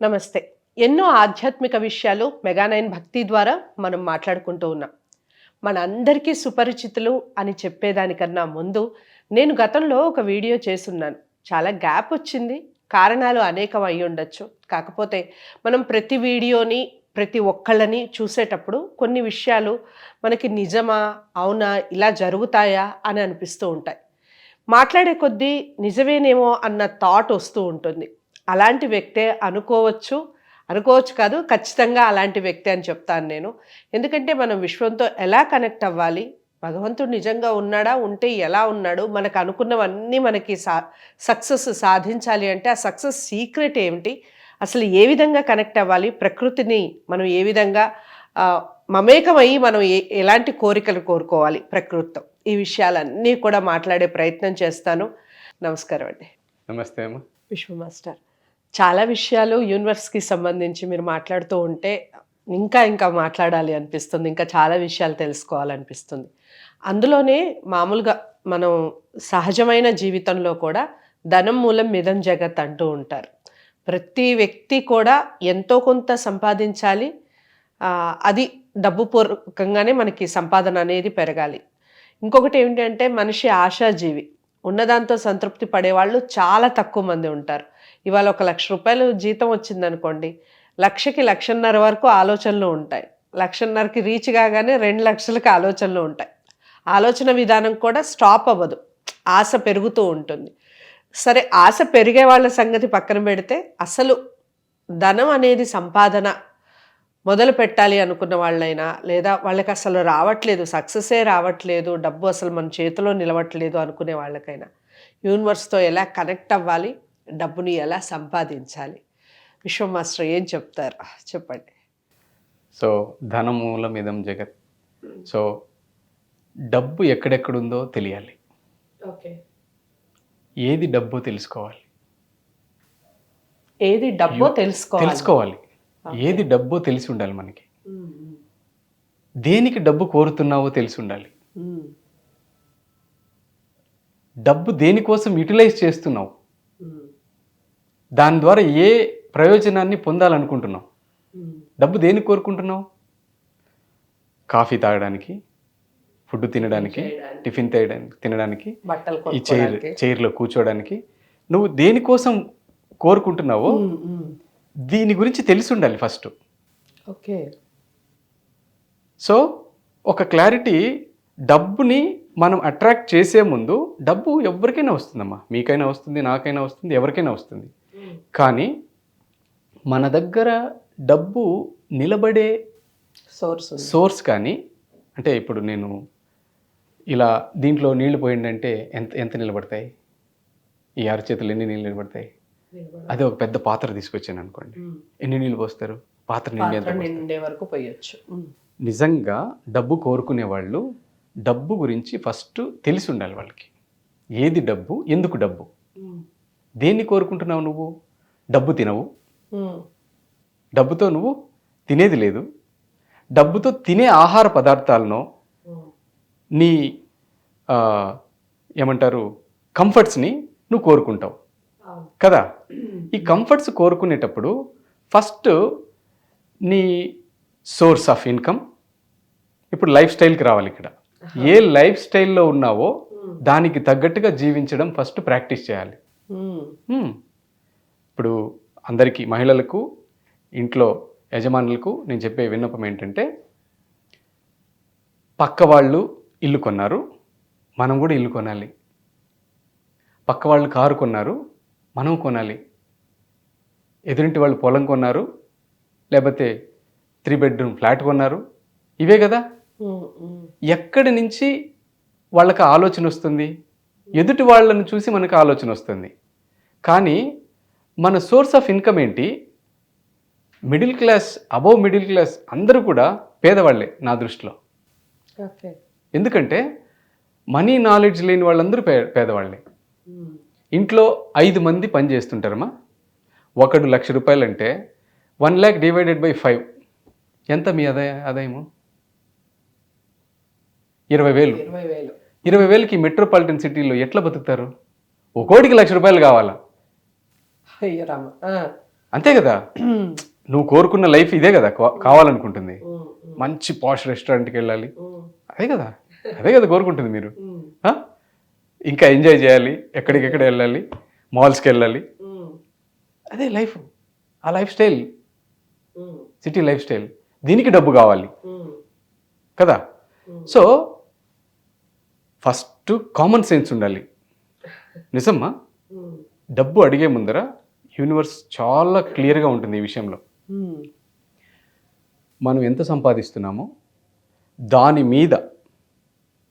నమస్తే. ఎన్నో ఆధ్యాత్మిక విషయాలు మెగానైన్ భక్తి ద్వారా మనం మాట్లాడుకుంటూ ఉన్నాం. మనందరికీ సుపరిచితులు అని చెప్పేదానికన్నా ముందు నేను గతంలో ఒక వీడియో చేసున్నాను చాలా గ్యాప్ వచ్చింది. కారణాలు అనేకం అయి ఉండొచ్చు. కాకపోతే మనం ప్రతి వీడియోని ప్రతి ఒక్కళ్ళని చూసేటప్పుడు కొన్ని విషయాలు మనకి నిజమా అవునా ఇలా జరుగుతాయా అని అనిపిస్తూ ఉంటాయి. మాట్లాడే కొద్దీ నిజమేనేమో అన్న థాట్ వస్తూ ఉంటుంది. అలాంటి వ్యక్తే అనుకోవచ్చు. అనుకోవచ్చు కాదు ఖచ్చితంగా అలాంటి వ్యక్తి అని చెప్తాను నేను. ఎందుకంటే మనం విశ్వంతో ఎలా కనెక్ట్ అవ్వాలి? భగవంతుడు నిజంగా ఉన్నాడా? ఉంటే ఎలా ఉన్నాడు? మనకు అనుకున్నవన్నీ మనకి సా సక్సెస్ సాధించాలి అంటే ఆ సక్సెస్ సీక్రెట్ ఏమిటి? అసలు ఏ విధంగా కనెక్ట్ అవ్వాలి? ప్రకృతిని మనం ఏ విధంగా ఆ, మమేకమయ్యి మనం ఏ ఎలాంటి కోరికలు కోరుకోవాలి ప్రకృతితో? ఈ విషయాలన్నీ కూడా మాట్లాడే ప్రయత్నం చేస్తాను. నమస్కారం అండి. నమస్తే అమ్మ. విశ్వ మాస్టర్ చాలా విషయాలు యూనివర్స్కి సంబంధించి మీరు మాట్లాడుతూ ఉంటే ఇంకా ఇంకా మాట్లాడాలి అనిపిస్తుంది ఇంకా చాలా విషయాలు తెలుసుకోవాలనిపిస్తుంది. అందులోనే మామూలుగా మనం సహజమైన జీవితంలో కూడా ధనం మూలం మిదం జగత్ అంటూ ఉంటారు. ప్రతి వ్యక్తి కూడా ఎంతో కొంత సంపాదించాలి అది డబ్బు పూర్వకంగానే మనకి సంపాదన అనేది పెరగాలి. ఇంకొకటి ఏంటంటే మనిషి ఆశాజీవి ఉన్నదాంతో సంతృప్తి పడేవాళ్ళు చాలా తక్కువ మంది ఉంటారు. ఇవాళ ఒక లక్ష రూపాయలు జీతం వచ్చిందనుకోండి లక్షకి లక్షన్నర వరకు ఆలోచనలు ఉంటాయి. లక్షన్నరకి రీచ్ కాగానే రెండు లక్షలకి ఆలోచనలు ఉంటాయి. ఆలోచన విధానం కూడా స్టాప్ అవ్వదు. ఆశ పెరుగుతూ ఉంటుంది. సరే ఆశ పెరిగే వాళ్ళ సంగతి పక్కన పెడితే అసలు ధనం అనేది సంపాదన మొదలు పెట్టాలి అనుకున్న వాళ్ళైనా లేదా వాళ్ళకి అసలు రావట్లేదు సక్సెసే రావట్లేదు డబ్బు అసలు మన చేతిలో నిలవట్లేదు అనుకునే వాళ్ళకైనా యూనివర్స్తో ఎలా కనెక్ట్ అవ్వాలి? డబ్బుని ఎలా సంపాదించాలి? విశ్వ మాస్టర్ ఏం చెప్తారు? చెప్పండి. సో ధనమూలం ఇదం జగత్. సో డబ్బు ఎక్కడెక్కడుందో తెలియాలి. ఓకే. ఏది డబ్బు తెలుసుకోవాలి. ఏది డబ్బో తెలుసుకోవాలి. తెలుసుకోవాలి. ఏది డబ్బో తెలిసి ఉండాలి మనకి. దేనికి డబ్బు కోరుతున్నావో తెలిసి ఉండాలి. డబ్బు దేనికోసం యూటిలైజ్ చేస్తున్నావు? దాని ద్వారా ఏ ప్రయోజనాన్ని పొందాలనుకుంటున్నావు? డబ్బు దేనికి కోరుకుంటున్నావు? కాఫీ తాగడానికి ఫుడ్ తినడానికి. టిఫిన్ తినడానికి తినడానికి బట్టలు ఈ చైర్. చైర్లో కూర్చోవడానికి నువ్వు దేనికోసం కోరుకుంటున్నావో దీని గురించి తెలిసి ఉండాలి ఫస్ట్ ఓకే. సో ఒక క్లారిటీ డబ్బుని మనం అట్రాక్ట్ చేసే ముందు డబ్బు ఎవరికైనా వస్తుందమ్మా. మీకైనా వస్తుంది నాకైనా వస్తుంది ఎవరికైనా వస్తుంది. కానీ మన దగ్గర డబ్బు నిలబడే సోర్స్ సోర్స్ కానీ అంటే ఇప్పుడు నేను ఇలా దీంట్లో నీళ్ళు పోయిందంటే ఎంత ఎంత నిలబడతాయి? ఈ అరచేతులు ఎన్ని నీళ్ళు నిలబడతాయి? అదే ఒక పెద్ద పాత్ర తీసుకొచ్చాను అనుకోండి. ఎన్ని నీళ్ళు పోస్తారు? పాత్ర నిండి వరకు పోయొచ్చు. నిజంగా డబ్బు కోరుకునే వాళ్ళు డబ్బు గురించి ఫస్ట్ తెలిసి ఉండాలి వాళ్ళకి. ఏది డబ్బు? ఎందుకు డబ్బు? దేన్ని కోరుకుంటున్నావు నువ్వు? డబ్బు తినవు. డబ్బుతో నువ్వు తినేది లేదు. డబ్బుతో తినే ఆహార పదార్థాలను నీ ఏమంటారు కంఫర్ట్స్ని నువ్వు కోరుకుంటావు. కదా? ఈ కంఫర్ట్స్ కోరుకునేటప్పుడు ఫస్ట్ నీ సోర్స్ ఆఫ్ ఇన్కమ్ ఇప్పుడు లైఫ్ స్టైల్కి రావాలి ఇక్కడ. ఏ లైఫ్ స్టైల్లో ఉన్నావో దానికి తగ్గట్టుగా జీవించడం ఫస్ట్ ప్రాక్టీస్ చేయాలి. ఇప్పుడు అందరికీ మహిళలకు ఇంట్లో యజమానులకు నేను చెప్పే విన్నపం ఏంటంటే పక్క వాళ్ళు ఇల్లు కొన్నారు మనం కూడా ఇల్లు కొనాలి. పక్క వాళ్ళు కారు కొన్నారు మనం కొనాలి. ఎదురింటి వాళ్ళు పొలం కొన్నారు లేకపోతే త్రీ బెడ్రూమ్ ఫ్లాట్ కొన్నారు. ఇవే కదా? ఎక్కడి నుంచి వాళ్ళకి ఆలోచన వస్తుంది? ఎదుటి వాళ్ళని చూసి మనకు ఆలోచన వస్తుంది. కానీ మన సోర్స్ ఆఫ్ ఇన్కమ్ ఏంటి? Middle class above middle class అందరూ కూడా పేదవాళ్ళే నా దృష్టిలో. ఎందుకంటే మనీ నాలెడ్జ్ లేని వాళ్ళందరూ పే పేదవాళ్ళే ఇంట్లో ఐదు మంది పని చేస్తుంటారమ్మా. ఒకడు లక్ష రూపాయలు అంటే one lakh divided by five. ఎంత మీ ఆదాయ ఆదాయము? ఇరవై వేలు. ఇరవై వేలు. ఇరవై వేలకి మెట్రోపాలిటన్ సిటీలో ఎట్లా బతుకుతారు? ఒక్కోటికి లక్ష రూపాయలు కావాలా? అయ్యో రామ ఆ, అంతే కదా? నువ్వు కోరుకున్న లైఫ్ ఇదే కదా కావాలనుకుంటుంది. మంచి పాష్ రెస్టారెంట్కి వెళ్ళాలి. అదే కదా? అదే కదా కోరుకుంటుంది మీరు? ఇంకా ఎంజాయ్ చేయాలి ఎక్కడికెక్కడ వెళ్ళాలి మాల్స్కి వెళ్ళాలి. అదే లైఫ్. ఆ life style. City life style. దీనికి డబ్బు కావాలి. కదా? సో ఫస్ట్ కామన్ సెన్స్ ఉండాలి. నిజమ్మా? డబ్బు అడిగే ముందర యూనివర్స్ చాలా క్లియర్గా ఉంటుంది ఈ విషయంలో. మనం ఎంత సంపాదిస్తున్నామో దాని మీద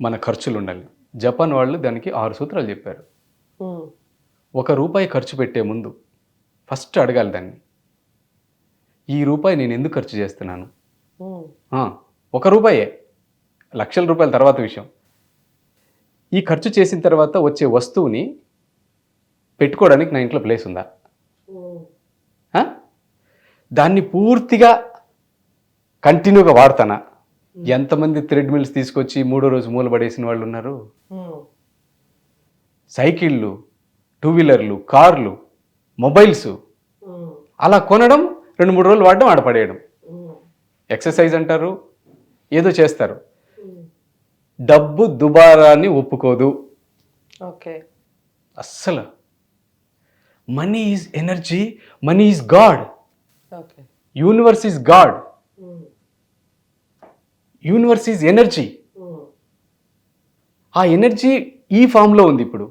మన ఖర్చులు ఉండాలి. జపాన్ వాళ్ళు దానికి ఆరు సూత్రాలు చెప్పారు. ఒక రూపాయి ఖర్చు పెట్టే ముందు ఫస్ట్ అడగాలి దాన్ని. ఈ రూపాయి నేను ఎందుకు ఖర్చు చేస్తున్నాను? ఒక రూపాయే. లక్షల రూపాయల తర్వాత విషయం. ఈ ఖర్చు చేసిన తర్వాత వచ్చే వస్తువుని పెట్టుకోవడానికి నా ఇంట్లో ప్లేస్ ఉందా? దాన్ని పూర్తిగా కంటిన్యూగా వాడతానా? ఎంతమంది థ్రెడ్ మిల్స్ తీసుకొచ్చి మూడో రోజు మూలబడేసిన వాళ్ళు ఉన్నారు? సైకిళ్ళు టూ వీలర్లు కార్లు మొబైల్స్ అలా కొనడం రెండు మూడు రోజులు వాడడం ఆడపడేయడం. ఎక్సర్సైజ్ అంటారు ఏదో చేస్తారు. డబ్బు దుబారాన్ని ఒప్పుకోదు. ఓకే. అస్సలు. Money is energy money is God. Universe is God universe is energy ఆ ఎనర్జీ ఈ ఫామ్లో ఉంది ఇప్పుడు.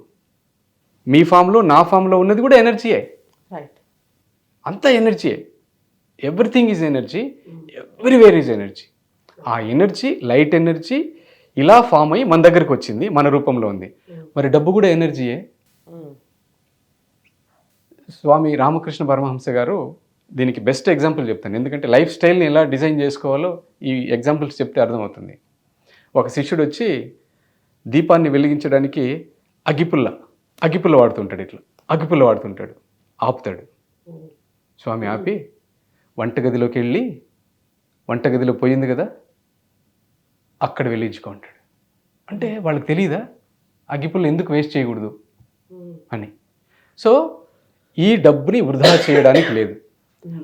మీ ఫామ్లో నా ఫామ్లో ఉన్నది కూడా ఎనర్జీయే అంతా ఎనర్జీయే everything is energy everywhere is energy ఆ ఎనర్జీ లైట్ ఎనర్జీ ఇలా ఫామ్ అయ్యి మన దగ్గరికి వచ్చింది మన రూపంలో ఉంది. మరి డబ్బు కూడా ఎనర్జీయే స్వామి రామకృష్ణ పరమహంస గారు దీనికి బెస్ట్ ఎగ్జాంపుల్ చెప్తాను. ఎందుకంటే లైఫ్ స్టైల్ని ఎలా డిజైన్ చేసుకోవాలో ఈ ఎగ్జాంపుల్స్ చెప్తే అర్థమవుతుంది. ఒక శిష్యుడు వచ్చి దీపాన్ని వెలిగించడానికి అగిపుల్ల అగిపుల్ల వాడుతుంటాడు ఇట్లా. అగిపుల్ల వాడుతుంటాడు. ఆపుతాడు. స్వామి ఆపి వంటగదిలోకి వెళ్ళి వంటగదిలో పోయింది కదా అక్కడ వెలిగించుకో అంటాడు. అంటే వాళ్ళకి తెలియదా అగ్గిపుల్ల ఎందుకు వేస్ట్ చేయకూడదు? అని. సో ఈ డబ్బుని వృధా చేయడానికి లేదు.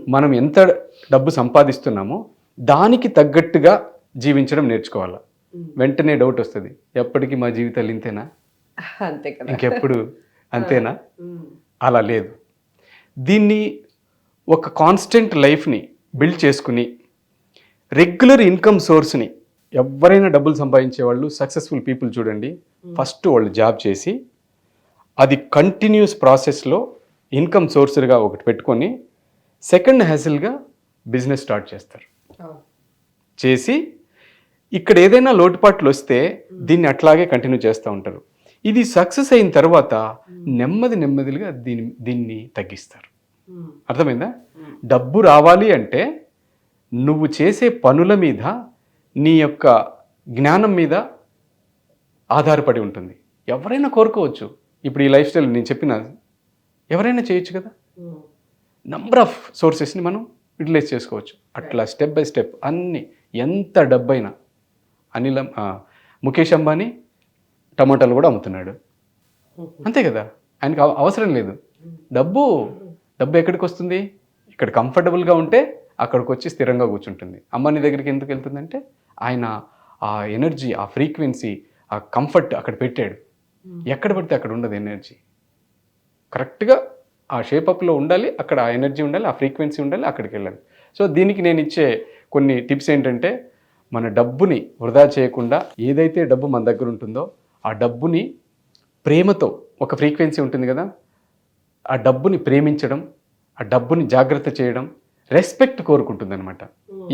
మనం ఎంత డబ్బు సంపాదిస్తున్నామో దానికి తగ్గట్టుగా జీవించడం నేర్చుకోవాలి? వెంటనే డౌట్ వస్తుంది. ఎప్పటికీ మా జీవితాలు ఇంతేనా? అంతే కదా. ఇంకెప్పుడు? అంతేనా? అలా లేదు. దీన్ని ఒక కాన్స్టెంట్ లైఫ్ని బిల్డ్ చేసుకుని రెగ్యులర్ ఇన్కమ్ సోర్స్ని ఎవరైనా డబ్బులు సంపాదించే వాళ్ళు సక్సెస్ఫుల్ పీపుల్ చూడండి. ఫస్ట్ వాళ్ళు జాబ్ చేసి అది కంటిన్యూస్ ప్రాసెస్లో ఇన్కమ్ సోర్స్గా ఒకటి పెట్టుకొని సెకండ్ హ్యాసిల్గా బిజినెస్ స్టార్ట్ చేస్తారు. చేసి ఇక్కడ ఏదైనా లోటుపాట్లు వస్తే దీన్ని అట్లాగే కంటిన్యూ చేస్తూ ఉంటారు. ఇది సక్సెస్ అయిన తర్వాత నెమ్మది నెమ్మదిగా దీన్ని దీన్ని తగ్గిస్తారు. అర్థమైందా? డబ్బు రావాలి అంటే నువ్వు చేసే పనుల మీద నీ యొక్క జ్ఞానం మీద ఆధారపడి ఉంటుంది. ఎవరైనా కోరుకోవచ్చు. ఇప్పుడు ఈ లైఫ్ స్టైల్ నేను చెప్పిన ఎవరైనా చేయొచ్చు కదా? నంబర్ ఆఫ్ సోర్సెస్ని మనం యూటిలైజ్ చేసుకోవచ్చు. అట్లా స్టెప్ బై స్టెప్ అన్ని ఎంత డబ్బైనా అనిల్ ముఖేష్ అంబానీ టమాటాలు కూడా అమ్ముతున్నాడు. అంతే కదా? ఆయనకు అవ- అవసరం లేదు. డబ్బు డబ్బు ఎక్కడికి వస్తుంది? ఇక్కడ కంఫర్టబుల్గా ఉంటే అక్కడికి వచ్చి స్థిరంగా కూర్చుంటుంది. అంబానీ దగ్గరికి ఎందుకు వెళ్తుందంటే ఆయన ఆ ఎనర్జీ ఆ ఫ్రీక్వెన్సీ ఆ కంఫర్ట్ అక్కడ పెట్టాడు. ఎక్కడ పడితే అక్కడ ఉండదు ఎనర్జీ కరెక్ట్గా ఆ షేపప్లో ఉండాలి అక్కడ ఆ ఎనర్జీ ఉండాలి ఆ ఫ్రీక్వెన్సీ ఉండాలి అక్కడికి వెళ్ళాలి. సో దీనికి నేను ఇచ్చే కొన్ని టిప్స్ ఏంటంటే మన డబ్బుని వృధా చేయకుండా ఏదైతే డబ్బు మన దగ్గర ఉంటుందో ఆ డబ్బుని ప్రేమతో ఒక ఫ్రీక్వెన్సీ ఉంటుంది కదా ఆ డబ్బుని ప్రేమించడం ఆ డబ్బుని జాగ్రత్త చేయడం రెస్పెక్ట్ కోరుకుంటుంది అనమాట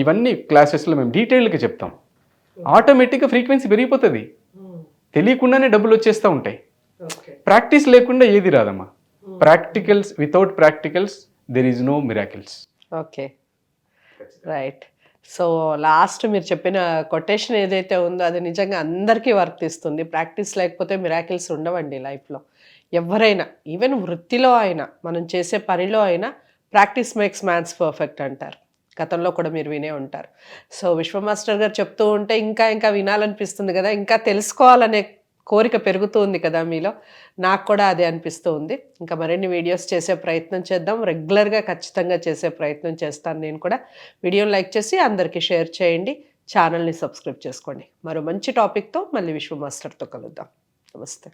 ఇవన్నీ క్లాసెస్లో మేము డీటెయిల్గా చెప్తాం. ఆటోమేటిక్గా ఫ్రీక్వెన్సీ పెరిగిపోతుంది. తెలియకుండానే డబ్బులు వచ్చేస్తూ ఉంటాయి. ప్రాక్టీస్ లేకుండా ఏది రాదమ్మా. Practicals without practicals there is no miracles okay right so last మీరు చెప్పిన కొటేషన్ ఏదైతే ఉందో అది నిజంగా అందరికీ వర్తిస్తుంది ప్రాక్టీస్ లేకపోతే మిరాకిల్స్ ఉండవండి లైఫ్లో. ఎవరైనా ఈవెన్ వృత్తిలో అయినా మనం చేసే పనిలో అయినా ప్రాక్టీస్ మేక్స్ మ్యాథ్స్ పర్ఫెక్ట్ అంటారు. గతంలో కూడా మీరు వినే ఉంటారు. సో విశ్వ మాస్టర్ గారు చెప్తూ ఉంటే ఇంకా ఇంకా వినాలనిపిస్తుంది కదా. ఇంకా తెలుసుకోవాలనే కోరిక పెరుగుతుంది కదా మీలో. నాకు కూడా అదే అనిపిస్తూ ఉంది ఇంకా మరిన్ని వీడియోస్ చేసే ప్రయత్నం చేద్దాం. రెగ్యులర్గా ఖచ్చితంగా చేసే ప్రయత్నం చేస్తాను నేను కూడా. వీడియోని లైక్ చేసి అందరికీ షేర్ చేయండి. ఛానల్ని సబ్స్క్రైబ్ చేసుకోండి. మరో మంచి టాపిక్తో మళ్ళీ విశ్వ మాస్టర్తో కలుద్దాం. నమస్తే.